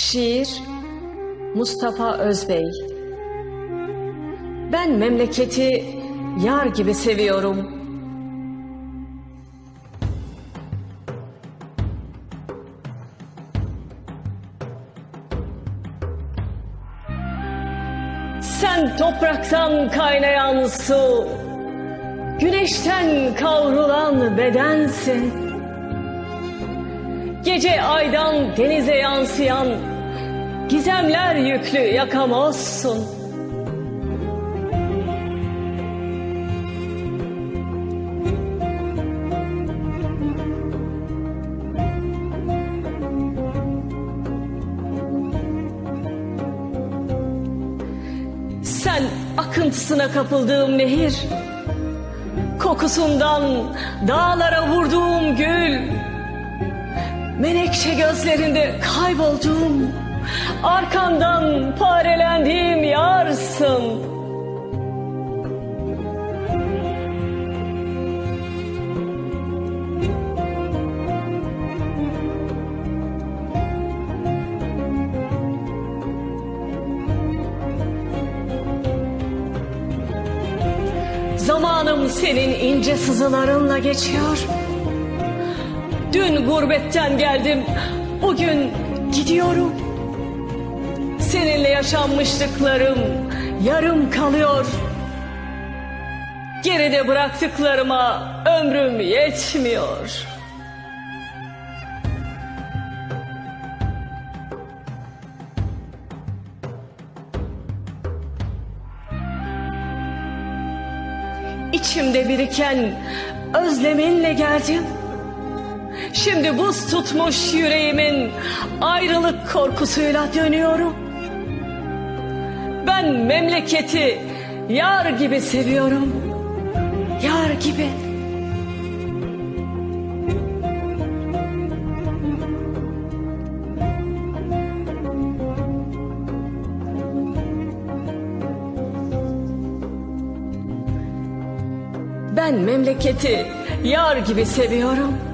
Şiir Mustafa Özbey Ben memleketi yar gibi seviyorum. Sen topraktan kaynayan su, güneşten kavrulan bedensin. Gece aydan denize yansıyan gizemler yüklü yakamozsun. Sen akıntısına kapıldığım nehir, kokusundan dağlara vurduğum gül, menekşe gözlerinde kaybolduğum, arkandan parelendiğim yarsın. Zamanım senin ince sızılarınla geçiyor. Dün gurbetten geldim, bugün gidiyorum. Seninle yaşanmışlıklarım yarım kalıyor. Geride bıraktıklarıma ömrüm yetmiyor. İçimde biriken özleminle geldim. Şimdi buz tutmuş yüreğimin ayrılık korkusuyla dönüyorum. Ben memleketi yar gibi seviyorum. Yar gibi. Ben memleketi yar gibi seviyorum.